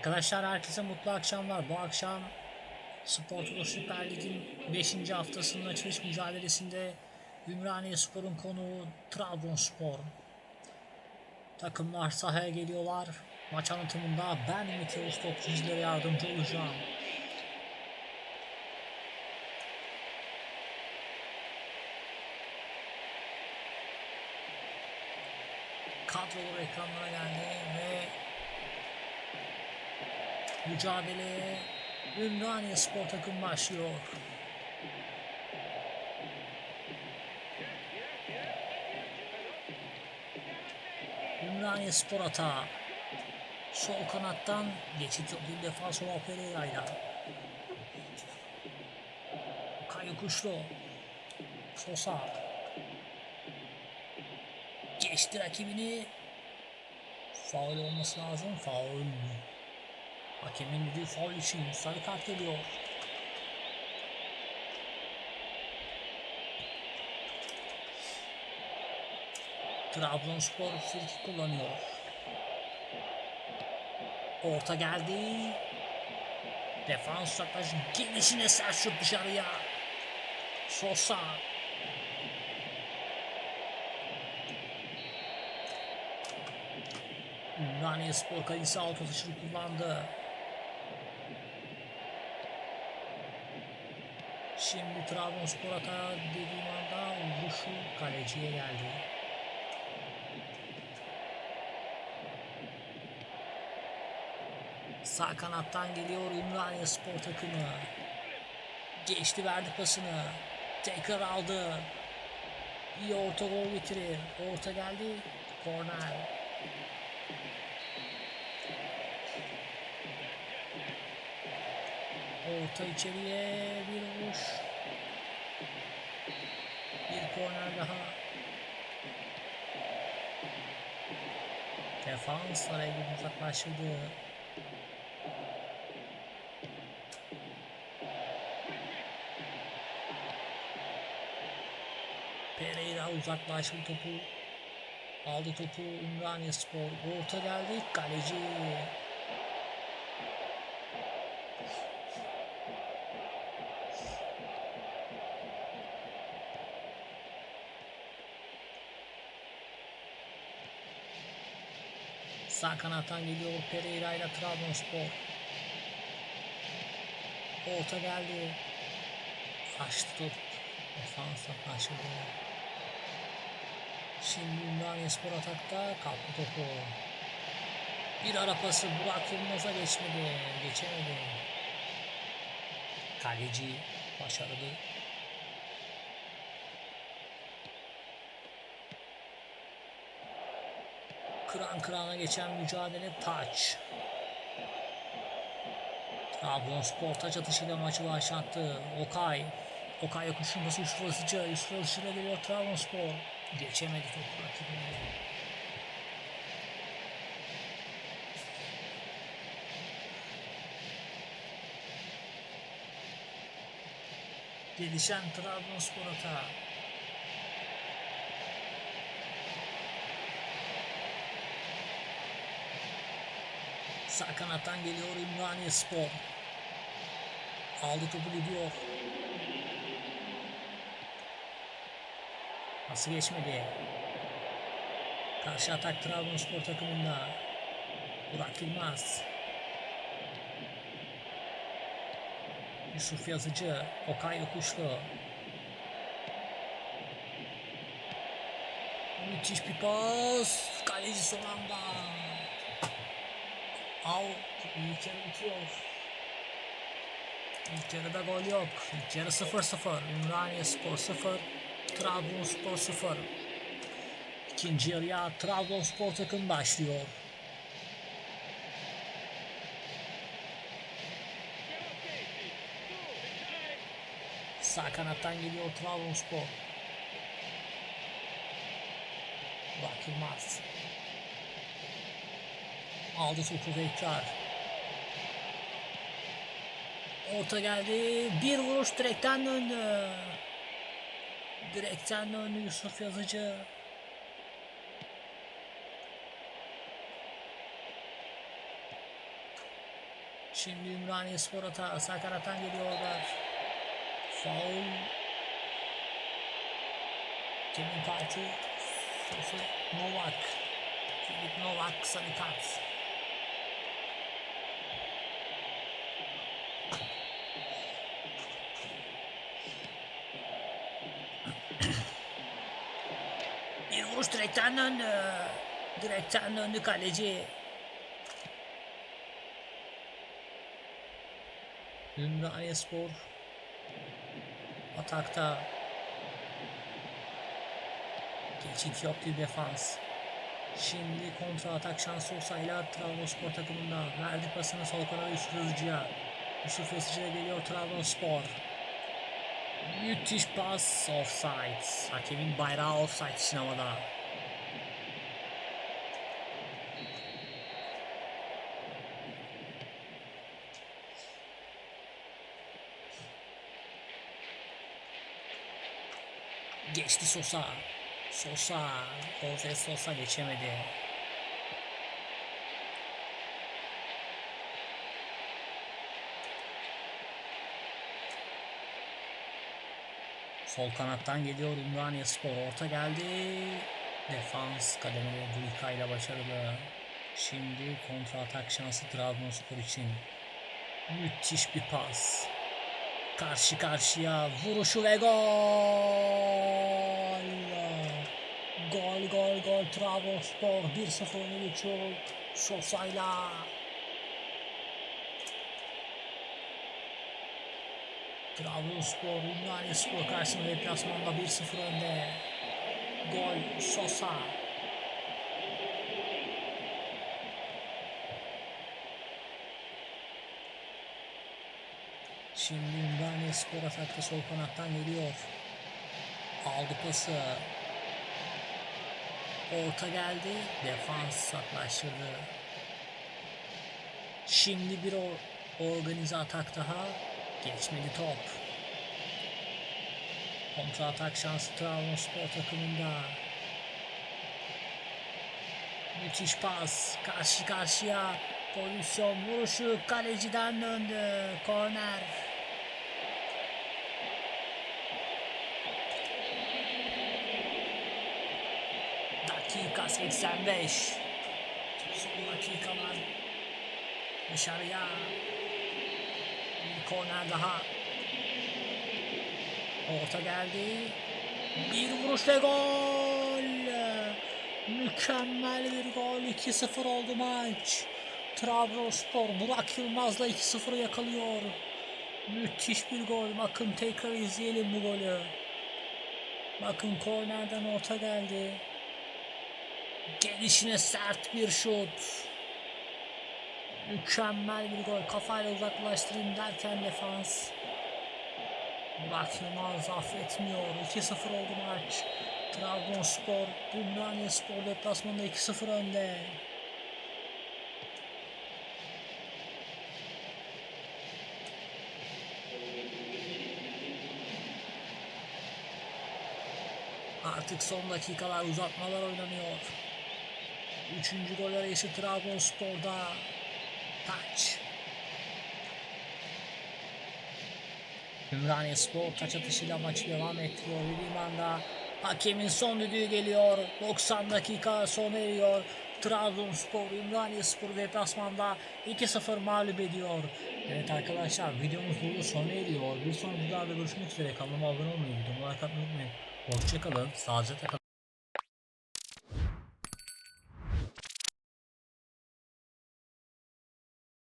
Arkadaşlar herkese mutlu akşamlar. Bu akşam Spor Toto Süper Lig'in 5. haftasının açılış mücadelesinde Ümraniye Spor'un konuğu Trabzonspor. Takımlar sahaya geliyorlar. Maç anlatımında ben Ümit Yavuz Topçu sizlere yardımcı olacağım. Kadrolar ekranlara geldi ve mücadeleye Ümraniye Spor takım başlıyor. Ümraniye Spor atağı. Sol kanattan geçit yok. Bir defans olan Pereira'yla. Kayo Kuşlu. Sosa. Geçti rakibini. Faul olması lazım. Faul. Hakemin dediği faul için sarı kart geliyor. Trabzonspor friki kullanıyor. Orta geldi. Defans uzaklaş. Gelişine şut dışarıya. Sosa. Ümraniye Spor kalecisi alt atışını kullandı. Şimdi Trabzonspor hata dediğim anda vuruşu kaleciye geldi. Sağ kanattan geliyor Ümraniye Spor takımı. Geçti verdi pasını. Tekrar aldı. İyi orta gol getirir. Orta geldi. Korner. Orta içeriye bir vuruş. Bir korner daha. Defans araya girip uzaklaştırdı. Pereira uzaklaştırdı topu. Aldı topu Ümraniye Spor. Orta geldi. Kaleci Sağ kanattan geliyor Pereira ile Trabzonspor. Orta geldi. Açtı top. Defansla karşıladı. Şimdi Ümraniye Spor atakta kalktı topu. Bir ara pası Burak Yılmaz'a geçmedi. Geçemedi. Kaleci başarılı. Kıran kırana geçen mücadele taç. Trabzonspor taç atışıyla maçı başlattı. Okay. Okay yakışılması Yusuf Asıcı. Yusuf Asıcı'yla geliyor Trabzonspor. Geçemedi topu rakibine. Gelişen Trabzonspor atağı. Sağ kanattan geliyor Ümraniye Spor. Aldı topu gidiyor. Nasıl geçmedi? Karşı atak Trabzonspor takımında. Burak Yılmaz. Yusuf Yazıcı. Okay Yokuşlu. Müthiş bir pas. Kaleci son anda. Al ilk yarı bitiyor. İlk yarıda gol yok. İlk yarı 0-0. Ümraniye Spor 0. Trabzonspor 0. İkinci yarıya Trabzonspor takım başlıyor. Sağ kanattan geliyor Trabzonspor. Burak Yılmaz. Aldı topu tekrar. Orta geldi. Bir vuruş direkten döndü. Direkten döndü Yusuf Yazıcı. Şimdi Ümraniye Spor hata sağ geliyorlar. Faul. Kimin kartı? Sosu Novak. Filip Novak sarı kart. Bir vuruş direkten döndü. Direkten döndü kaleci. Ümraniye Spor atakta geçit yaptı defans. Şimdi kontra atak şansı olsayla Trabzonspor takımında verdi pasını sol kanada Yusuf Yazıcı'ya. Yusuf Yazıcı'ya geliyor Trabzonspor. Müthiş pas offside. Hakemin bayrağı offside için havada. Geçti Sosa. Sosa. Jose Sosa geçemedi. Sol kanattan geliyor Ümraniye Spor. Orta geldi. Defans kademeli Dulka ile başarılı. Şimdi kontra atak şansı Trabzonspor için. Müthiş bir pas. Karşı karşıya vuruşu ve gol. Gol gol gol Trabzonspor 1-0 öne geçiyor. Sosa'yla. Trabzonspor Ümraniye karşısında deplasmanda 1-0 önde. Gol Sosa. Şimdi Ümraniye Spor atakta sol kanattan geliyor. Aldı pası. Orta geldi. Defans saklaştırdı. Şimdi bir or organize atak daha. Geçmedi top. Kontra atak şansı Trabzonspor takımında. Müthiş pas. Karşı karşıya. Pozisyon vuruşu kaleciden döndü. Korner. Dakika 85. Son dakikalar. Dışarıya. Bir korner daha. Orta geldi. Bir vuruş ve gol. Mükemmel bir gol. 2-0 oldu maç. Trabzonspor Burak Yılmaz'la 2-0'ı yakalıyor. Müthiş bir gol. Bakın tekrar izleyelim bu golü. Bakın kornerden orta geldi. Gelişine sert bir şut. Mükemmel bir gol. Kafayla uzaklaştırayım derken defans. Burak Yılmaz affetmiyor. 2-0 oldu maç. Trabzonspor, Ümraniye Spor deplasmanında 2-0 önde. Artık son dakikalar uzatmalar oynanıyor. Üçüncü gol arayışı Trabzonspor'da. Taç. Ümraniye Spor taç atışıyla maçı devam ettiriyor. Limanda hakemin son düdüğü geliyor. 90 dakika sona eriyor. Trabzonspor Ümraniye Spor deplasmanda 2-0 mağlup ediyor. Evet arkadaşlar videomuz burada sona eriyor. Bir sonraki videoda görüşmek üzere. Kanalıma abone olmayı, videomu like atmayı unutmayın. Hoşçakalın. Sağlıcakla kalın.